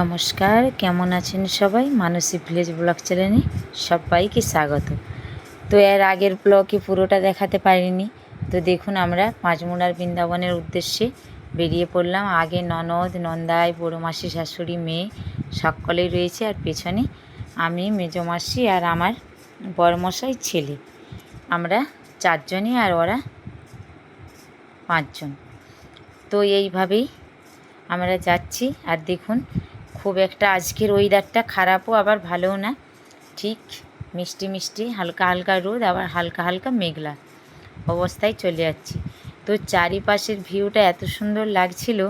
নমস্কার, কেমন আছেন সবাই? মানসী ভিলেজ ব্লগ চ্যানেলে সবাইকে স্বাগত। তো এর আগের ব্লগে পুরোটা দেখাতে পারিনি। তো দেখুন আমরা পাঁচমুড়ার বৃন্দাবনের উদ্দেশ্যে বেরিয়ে পড়লাম। আগে ননদ, নন্দাই, বড়ো মাসি, শাশুড়ি, মেয়ে সকলেই রয়েছে আর পেছনে আমি, মেজো মাসি আর আমার বড়মশাই ছেলে। আমরা চারজনই আর ওরা পাঁচজন। তো এইভাবেই আমরা যাচ্ছি। আর দেখুন খুব একটা আজকের ওয়েদারটা খারাপও, আবার ভালোও না। ঠিক মিষ্টি মিষ্টি, হালকা হালকা রোদ, আবার হালকা হালকা মেঘলা অবস্থায় চলে যাচ্ছি। তো চারিপাশের ভিউটা এত সুন্দর লাগছিল,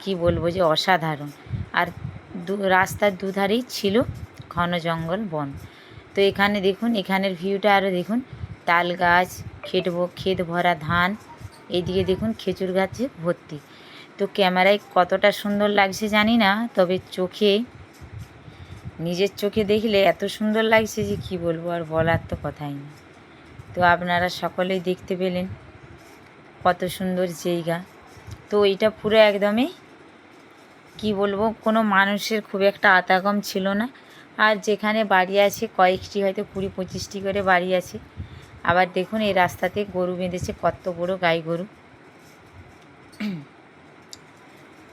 কি বলব যে অসাধারণ। আর দু, রাস্তার দুধারেই ছিল ঘন জঙ্গল বন। তো এখানে দেখুন, এখানের ভিউটা আরও দেখুন। তাল গাছ ভ- ক্ষেত ভরা ধান এইদিকে দেখুন খেজুর গাছে ভর্তি। তো ক্যামেরায় কতটা সুন্দর লাগছে জানি না, তবে চোখে, নিজের চোখে দেখলে এত সুন্দর লাগছে যে কি বলব আর বলার তো কথাই নেই। তো আপনারা সকলেই দেখতে পেলেন কত সুন্দর জায়গা। তো এটা পুরো একদমই, কি বলব, কোনো মানুষের খুব একটা আতাগম ছিল না। আর যেখানে বাড়ি আছে, কয়েকটি হয়তো কুড়ি পঁচিশটি করে বাড়ি আছে। আবার দেখুন এই রাস্তাতে গরু বেঁধেছে, কত বড় গাই গরু।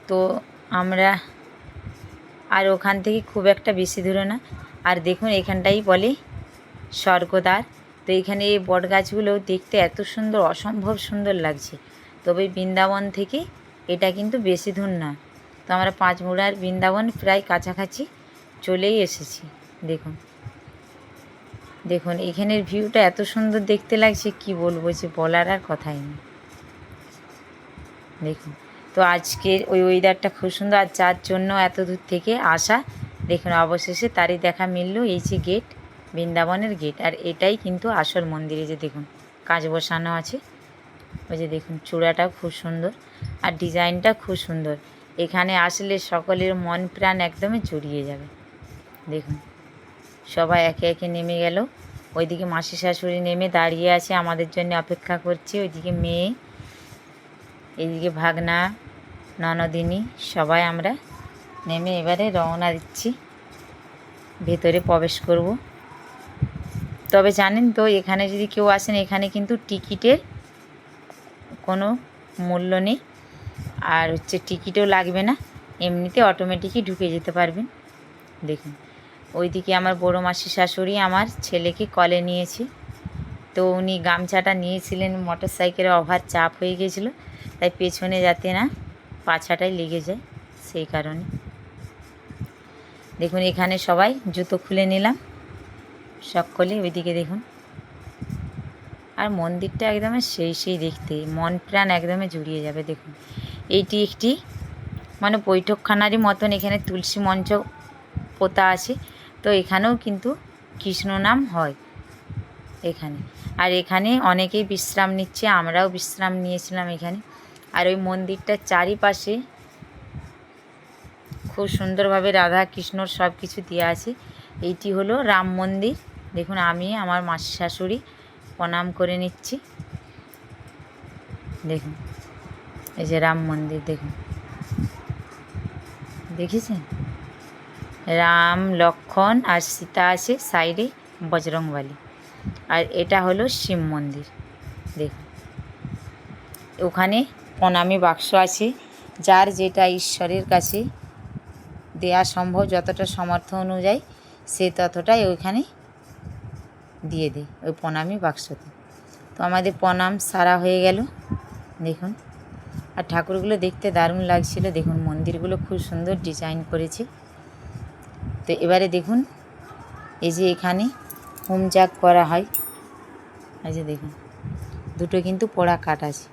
তো আমরা আর ওখান থেকে খুব একটা বেশি দূরে না। আর দেখুন, এখানটাই বলে স্বর্গদ্বার। তো এখানে এই বট গাছগুলো দেখতে এত সুন্দর, অসম্ভব সুন্দর লাগছে। তবে বৃন্দাবন থেকে এটা কিন্তু বেশি দূর না। তো আমরা পাঁচমুড়ার বৃন্দাবন প্রায় কাছাকাছি চলেই এসেছি। দেখুন দেখুন, এখানের ভিউটা এত সুন্দর দেখতে লাগছে, কি বলব যে বলার আর কথাই নেই। দেখুন। তো আজকের ওই ওয়েদারটা খুব সুন্দর আর যার জন্য এত দূর থেকে আসা, দেখুন অবশেষে তারই দেখা মিলল এই যে গেট বৃন্দাবনের গেট আর এটাই কিন্তু আসল মন্দিরে যে দেখুন কাজ বসানো আছে। ওই যে দেখুন চূড়াটাও খুব সুন্দর আর ডিজাইনটা খুব সুন্দর। এখানে আসলে সকলের মন প্রাণ একদমই জড়িয়ে যাবে। দেখুন সবাই একে একে নেমে গেল। ওইদিকে মাসি শাশুড়ি নেমে দাঁড়িয়ে আছে, আমাদের জন্য অপেক্ষা করছে। ওইদিকে মেয়ে, এইদিকে ভাগনা ননদিনী, সবাই আমরা নেমে এবারে রওনা দিচ্ছি। ভেতরে প্রবেশ করব। তবে জানেন তো, এখানে যদি কেউ আসেন, এখানে কিন্তু টিকিটের কোনো মূল্য নেই। আর হচ্ছে টিকিটও লাগবে না। এমনিতে অটোমেটিকই ঢুকে যেতে পারবেন। দেখুন, ওইদিকে আমার বড়ো মাসি শাশুড়ি আমার ছেলেকে কলে নিয়েছে। তো উনি গামছাটা নিয়েছিলেন মোটর সাইকেলে অভার চাপ হয়ে গেছিল। তাই পেছনে যাতে না পাছাটাই লেগে যায়, সেই কারণে। দেখুন, এখানে সবাই জুতো খুলে নিলাম। সকলে ওইদিকে দেখুন। আর মন্দিরটা একদমই সেই সেই দেখতে, মন প্রাণ একদমে জুড়িয়ে যাবে, দেখুন। এইটি একটি মানে বৈঠকখানারই মতন, এখানে তুলসী মঞ্চ পোতা আছে। তো এখানেও কিন্তু কৃষ্ণ নাম হয় এখানে। আর এখানে অনেকেই বিশ্রাম নিচ্ছে, আমরাও বিশ্রাম নিয়েছিলাম এখানে। আর ওই মন্দিরটার চারিপাশে খুব সুন্দরভাবে রাধা কৃষ্ণর সব কিছু দেওয়া আছে। এইটি হলো রাম মন্দির। দেখুন, আমি আমার মাসি শাশুড়ি প্রণাম করে নিচ্ছি। দেখুন, এই যে রাম মন্দির, দেখুন। দেখেছেন? রাম, লক্ষণ আর সীতা আছে সাইডে বজরংবালী। আর এটা হলো শিব মন্দির। দেখুন, ওখানে প্রণামী বাক্স আছে, যার যেটা ঈশ্বরের কাছে দেয়া সম্ভব, যতটা সমর্থ অনুযায়ী, সে ততটাই ওইখানে দিয়ে দেয় ওই প্রণামী বাক্সতে। তো আমাদের প্রণাম সারা হয়ে গেল, দেখুন। আর ঠাকুরগুলো দেখতে দারুণ লাগছিল, দেখুন মন্দিরগুলো খুব সুন্দর ডিজাইন করেছে। তো এবারে দেখুন, এই যে এখানে হোম যাগ করা হয়, এই যে দেখুন, দুটো কিন্তু পোড়া কাঠ আছে।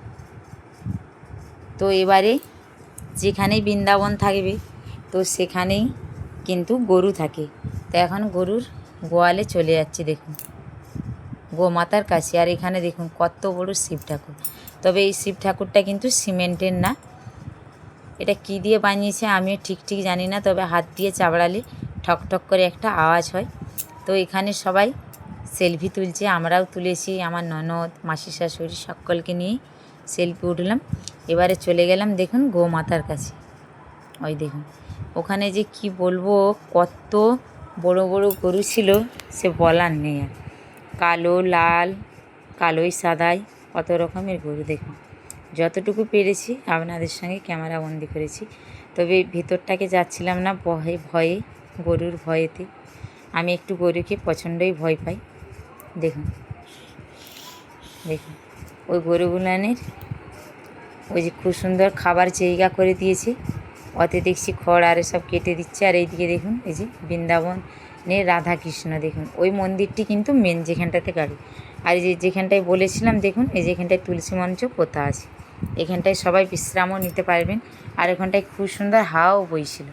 তো এবারে যেখানেই বৃন্দাবন থাকবে, তো সেখানেই কিন্তু গরু থাকে। তো এখন গরুর গোয়ালে চলে যাচ্ছে, দেখুন। গোমাতার কাছে। আর এখানে দেখুন, কত বড় শিব ঠাকুর। তবে এই শিব ঠাকুরটা কিন্তু সিমেন্টের না। এটা কি দিয়ে বানিয়েছে আমিও ঠিক ঠিক জানি না। তবে হাত দিয়ে চাবড়ালে ঠক ঠক করে একটা আওয়াজ হয়। তো এখানে সবাই সেলফি তুলছে, আমরাও তুলেছি। আমার ননদ মাসি শাশুড়ি, সকলকে নিয়ে সেলফি উঠলাম। এবারে চলে গেলাম দেখুন গোমাতার কাছে। ওই দেখুন, ওখানে যে কি বলব, কত বড় বড় গরু ছিল, সে বলার নেই আর। কালো, লাল, কালোই, সাদাই, কত রকমের গরু দেখুন। যতটুকু পেরেছি, আপনাদের সঙ্গে ক্যামেরা বন্দি করেছি। তবে ভেতরটাকে যাচ্ছিলাম না, ভয়ে ভয়ে, গরুর ভয়েতে। আমি একটু গরুকে প্রচণ্ডই ভয় পাই। দেখুন দেখুন, ওই গরুগুলানের ওই যে খুব সুন্দর খাবার জায়গা করে দিয়েছে। অতে দেখছি খড় আর সব কেটে দিচ্ছে। আর এইদিকে দেখুন, এই যে বৃন্দাবন রাধা রাধাকৃষ্ণ দেখুন। ওই মন্দিরটি কিন্তু মেন যেখানটাতে গাড়ি। আর যে যেখানটায় বলেছিলাম, দেখুন, এই যেখানটায় তুলসী মঞ্চ কোথা আছে। এখানটায় সবাই বিশ্রামও নিতে পারবেন। আর এখানটায় খুব সুন্দর হাওয়াও বইছিল।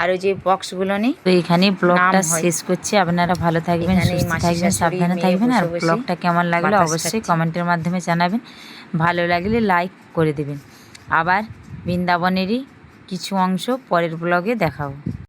আর ওই যে বক্সগুলো নেই তো এখানে ব্লগটা শেষ করছি। আপনারা ভালো থাকবেন সুস্থ থাকবেন সাবধানে থাকবেন। আর ব্লগটা কেমন লাগল অবশ্যই কমেন্টের মাধ্যমে জানাবেন। ভালো লাগলে লাইক করে দেবেন। আবার বৃন্দাবনেরই কিছু অংশ পরের ব্লগে দেখাবো।